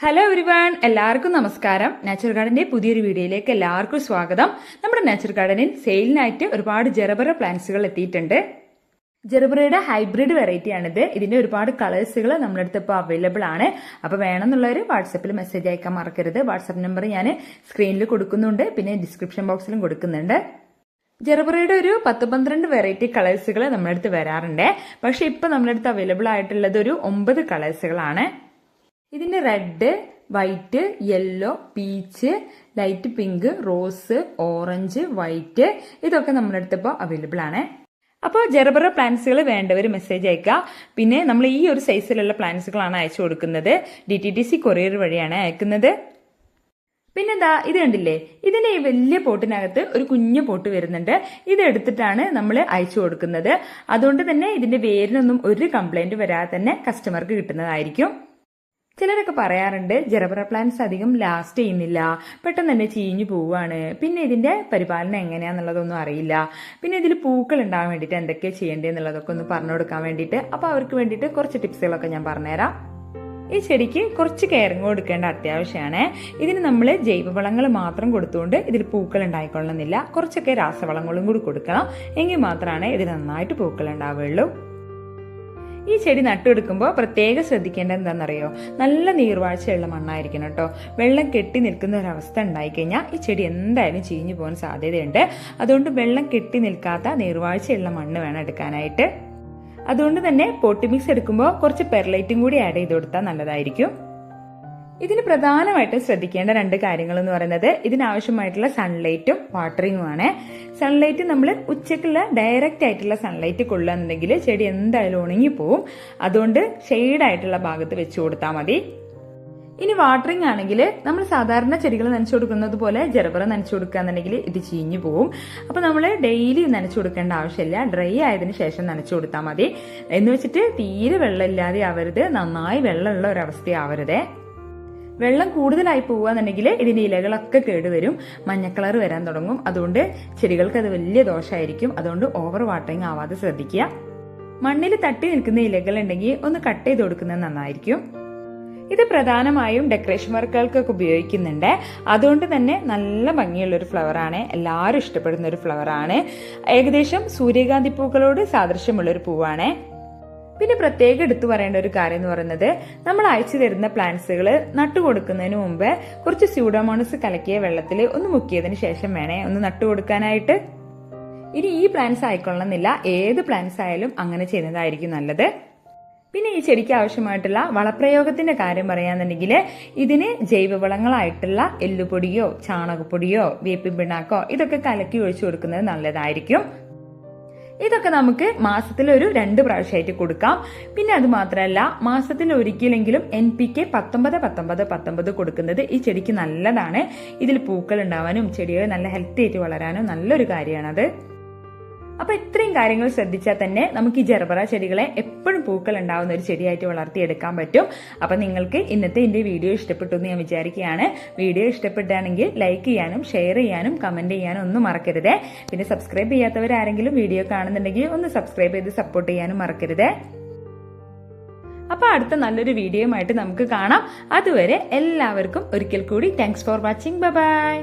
Hello everyone എല്ലാവർക്കും നമസ്കാരം. Natural ഗാർഡന്റെ പുതിയൊരു വീഡിയോയിലേക്ക് എല്ലാവർക്കും സ്വാഗതം. നമ്മുടെ നാച്ചുറൽ ഗാർഡനിൽ സെയിലിനായിട്ട് ഒരുപാട് ജെറബറ പ്ലാന്റ്സുകൾ എത്തിയിട്ടുണ്ട്. ജെറബറയുടെ ഹൈബ്രിഡ് വെറൈറ്റി ആണിത്. ഇതിന്റെ ഒരുപാട് കളേഴ്സുകൾ നമ്മുടെ അടുത്ത് ഇപ്പോൾ അവൈലബിൾ ആണ്. അപ്പോൾ വേണമെന്നുള്ളവർ വാട്സപ്പിൽ മെസ്സേജ് അയക്കാൻ മറക്കരുത്. വാട്സപ്പ് നമ്പർ ഞാൻ സ്ക്രീനിൽ കൊടുക്കുന്നുണ്ട്. പിന്നെ ഡിസ്ക്രിപ്ഷൻ ബോക്സിലും കൊടുക്കുന്നുണ്ട്. ജെറബറയുടെ ഒരു പത്ത് പന്ത്രണ്ട് വെറൈറ്റി കളേഴ്സുകൾ നമ്മുടെ അടുത്ത് വരാറുണ്ട്. പക്ഷെ ഇപ്പൊ നമ്മുടെ അടുത്ത് അവൈലബിൾ ആയിട്ടുള്ളത് ഒരു ഒമ്പത് കളേഴ്സുകളാണ് ഇതിന്റെ red white yellow peach light pink rose orange white ഇതൊക്കെ നമ്മുടെ അടുത്ത് ഇപ്പോൾ അവൈലബിൾ ആണ്. അപ്പോൾ ജെറബറ പ്ലാന്റ്സുകൾ വേണ്ടവർ മെസ്സേജ് അയക്കുക പിന്നെ നമ്മൾ ഈ ഒരു സൈസിലുള്ള പ്ലാന്റ്സുകളാണ് അയച്ചു കൊടുക്കുന്നത്. D T T C courier വഴിയാണ് അയക്കുന്നത്. പിന്നെന്താ ഇത് കണ്ടില്ലേ? ഇതിന്റെ ഈ വലിയ പോട്ടിനകത്ത് ഒരു കുഞ്ഞു പോട്ട് വരുന്നുണ്ട്. ഇത് എടുത്തിട്ടാണ് നമ്മൾ അയച്ചു കൊടുക്കുന്നത്. അതുകൊണ്ട് തന്നെ ഇതിന്റെ വേരിനൊന്നും ഒരു കംപ്ലൈന്റ് വരാതെ തന്നെ കസ്റ്റമർക്ക് കിട്ടുന്നതായിരിക്കും. ചിലരൊക്കെ പറയാറുണ്ട് ജെറബറ പ്ലാന്റ്സ് അധികം ലാസ്റ്റ് ചെയ്യുന്നില്ല. പെട്ടെന്ന് തന്നെ ചീഞ്ഞു പോവുകയാണ്. പിന്നെ ഇതിന്റെ പരിപാലനം എങ്ങനെയാന്നുള്ളതൊന്നും അറിയില്ല. പിന്നെ ഇതിൽ പൂക്കൾ ഉണ്ടാകാൻ വേണ്ടിയിട്ട് എന്തൊക്കെ ചെയ്യേണ്ടതെന്നുള്ളതൊക്കെ ഒന്ന് പറഞ്ഞു കൊടുക്കാൻ വേണ്ടിയിട്ട് അപ്പോൾ അവർക്ക് വേണ്ടിയിട്ട് കുറച്ച് ടിപ്സുകളൊക്കെ ഞാൻ പറഞ്ഞുതരാം. ഈ ചെടിക്ക് കുറച്ച് കെയറിങ് കൊടുക്കേണ്ട അത്യാവശ്യമാണ്. ഇതിന് നമ്മൾ ജൈവവളങ്ങൾ മാത്രം കൊടുത്തുകൊണ്ട് ഇതിൽ പൂക്കൾ ഉണ്ടായിക്കൊള്ളുന്നില്ല കുറച്ചൊക്കെ രാസവളങ്ങളും കൂടി കൊടുക്കണം. എങ്കിൽ മാത്രമാണ് ഇതിൽ നന്നായിട്ട് പൂക്കൾ ഉണ്ടാവുകയുള്ളൂ. ഈ ചെടി നട്ടുകൊടുക്കുമ്പോൾ പ്രത്യേകം ശ്രദ്ധിക്കേണ്ടത് എന്താണെന്നറിയോ? നല്ല നീർവാഴ്ചയുള്ള മണ്ണായിരിക്കണം കേട്ടോ. വെള്ളം കെട്ടി നിൽക്കുന്ന ഒരവസ്ഥ ഉണ്ടായിക്കഴിഞ്ഞാൽ ഈ ചെടി എന്തായാലും ചീഞ്ഞു പോകാൻ സാധ്യതയുണ്ട്. അതുകൊണ്ട് വെള്ളം കെട്ടി നിൽക്കാത്ത നീർവാഴ്ചയുള്ള മണ്ണ് വേണം എടുക്കാനായിട്ട്. അതുകൊണ്ട് തന്നെ പോട്ടി മിക്സ് എടുക്കുമ്പോൾ കുറച്ച് പെർലൈറ്റും കൂടി ആഡ് ചെയ്ത് കൊടുത്താൽ നല്ലതായിരിക്കും. ഇതിന് പ്രധാനമായിട്ടും ശ്രദ്ധിക്കേണ്ട രണ്ട് കാര്യങ്ങൾ എന്ന് പറയുന്നത് ഇതിനാവശ്യമായിട്ടുള്ള സൺലൈറ്റും വാട്ടറിങ്ങും ആണ് സൺലൈറ്റ് നമ്മൾ ഉച്ചക്കുള്ള ഡയറക്റ്റ് ആയിട്ടുള്ള സൺലൈറ്റ് കൊള്ളുകയാണെന്നുണ്ടെങ്കിൽ ചെടി എന്തായാലും ഉണങ്ങി പോവും. അതുകൊണ്ട് ഷെയ്ഡായിട്ടുള്ള ഭാഗത്ത് വെച്ച് കൊടുത്താൽ മതി. ഇനി വാട്ടറിംഗ് ആണെങ്കിൽ നമ്മൾ സാധാരണ ചെടികൾ നനച്ചു കൊടുക്കുന്നത് പോലെ ജെറബറ നനച്ചു കൊടുക്കുകയെന്നുണ്ടെങ്കിൽ ഇത് ചീഞ്ഞു പോവും. അപ്പോൾ നമ്മൾ ഡെയിലി നനച്ചു കൊടുക്കേണ്ട ആവശ്യമില്ല. ഡ്രൈ ആയതിനു ശേഷം നനച്ചു കൊടുത്താൽ മതി. എന്ന് വെച്ചിട്ട് തീരെ വെള്ളമില്ലാതെ ആവരുത്. നന്നായി വെള്ളമുള്ള ഒരവസ്ഥയാവരുതേ വെള്ളം കൂടുതലായി പോവുകയെന്നുണ്ടെങ്കിൽ ഇതിന്റെ ഇലകളൊക്കെ കേടുവരും. മഞ്ഞ കളർ വരാൻ തുടങ്ങും. അതുകൊണ്ട് ചെടികൾക്ക് അത് വലിയ ദോഷമായിരിക്കും. അതുകൊണ്ട് ഓവർ വാട്ടറിങ് ആവാതെ ശ്രദ്ധിക്കുക. മണ്ണിൽ തട്ടി നിൽക്കുന്ന ഇലകൾ ഉണ്ടെങ്കിൽ ഒന്ന് കട്ട് ചെയ്ത് കൊടുക്കുന്നത് നന്നായിരിക്കും. ഇത് പ്രധാനമായും ഡെക്കറേഷൻ വർക്കുകൾക്കൊക്കെ ഉപയോഗിക്കുന്നുണ്ട്. അതുകൊണ്ട് തന്നെ നല്ല ഭംഗിയുള്ള ഒരു ഫ്ലവർ ആണ്. എല്ലാവരും ഇഷ്ടപ്പെടുന്ന ഒരു ഫ്ലവറാണ് ഏകദേശം സൂര്യകാന്തി പൂക്കളോട് സാദൃശ്യമുള്ള ഒരു പൂവാണ്. പിന്നെ പ്രത്യേകം എടുത്തു പറയേണ്ട ഒരു കാര്യം എന്ന് പറയുന്നത് നമ്മൾ അയച്ചു തരുന്ന പ്ലാന്റ്സുകൾ നട്ടുകൊടുക്കുന്നതിന് മുമ്പ് കുറച്ച് സ്യൂഡോമോണസ് കലക്കിയ വെള്ളത്തിൽ ഒന്ന് മുക്കിയതിന് ശേഷം വേണേ ഒന്ന് നട്ടുകൊടുക്കാനായിട്ട്. ഇനി ഈ പ്ലാന്റ്സ് ആയിക്കൊള്ളണമെന്നില്ല. ഏത് പ്ലാന്റ്സ് ആയാലും അങ്ങനെ ചെയ്യുന്നതായിരിക്കും നല്ലത്. പിന്നെ ഈ ചെടിക്ക് ആവശ്യമായിട്ടുള്ള വളപ്രയോഗത്തിന്റെ കാര്യം പറയാന്നുണ്ടെങ്കിൽ ഇതിന് ജൈവവളങ്ങളായിട്ടുള്ള എല്ലുപൊടിയോ ചാണകപ്പൊടിയോ വേപ്പിൻ പിണ്ണാക്കോ ഇതൊക്കെ കലക്കി ഒഴിച്ചു കൊടുക്കുന്നത് നല്ലതായിരിക്കും. ഇതൊക്കെ നമുക്ക് മാസത്തിൽ ഒരു രണ്ട് പ്രാവശ്യമായിട്ട് കൊടുക്കാം. പിന്നെ അത് മാത്രമല്ല മാസത്തിൽ ഒരിക്കലെങ്കിലും എൻ പി കെ പത്തൊമ്പത് പത്തൊമ്പത് പത്തൊമ്പത് കൊടുക്കുന്നത് ഈ ചെടിക്ക് നല്ലതാണ്. ഇതിൽ പൂക്കൾ ഉണ്ടാവാനും ചെടികൾ നല്ല ഹെൽത്തി ആയിട്ട് വളരാനും നല്ലൊരു കാര്യമാണത് അപ്പൊ ഇത്രയും കാര്യങ്ങൾ ശ്രദ്ധിച്ചാൽ തന്നെ നമുക്ക് ഈ ജർബറ ചെടികളെ എപ്പോഴും പൂക്കൾ ഉണ്ടാവുന്ന ഒരു ചെടിയായിട്ട് വളർത്തിയെടുക്കാൻ പറ്റും. അപ്പൊ നിങ്ങൾക്ക് ഇന്നത്തെ എന്റെ വീഡിയോ ഇഷ്ടപ്പെട്ടു എന്ന് ഞാൻ വിചാരിക്കുകയാണ്. വീഡിയോ ഇഷ്ടപ്പെട്ടാണെങ്കിൽ ലൈക്ക് ചെയ്യാനും ഷെയർ ചെയ്യാനും കമന്റ് ചെയ്യാനും ഒന്നും മറക്കരുത്. പിന്നെ സബ്സ്ക്രൈബ് ചെയ്യാത്തവരാരെങ്കിലും വീഡിയോ കാണുന്നുണ്ടെങ്കിൽ ഒന്ന് സബ്സ്ക്രൈബ് ചെയ്ത് സപ്പോർട്ട് ചെയ്യാനും മറക്കരുത്. അപ്പൊ അടുത്ത നല്ലൊരു വീഡിയോയുമായിട്ട് നമുക്ക് കാണാം. അതുവരെ എല്ലാവർക്കും ഒരിക്കൽ കൂടി താങ്ക്സ് ഫോർ വാച്ചിങ് ബൈ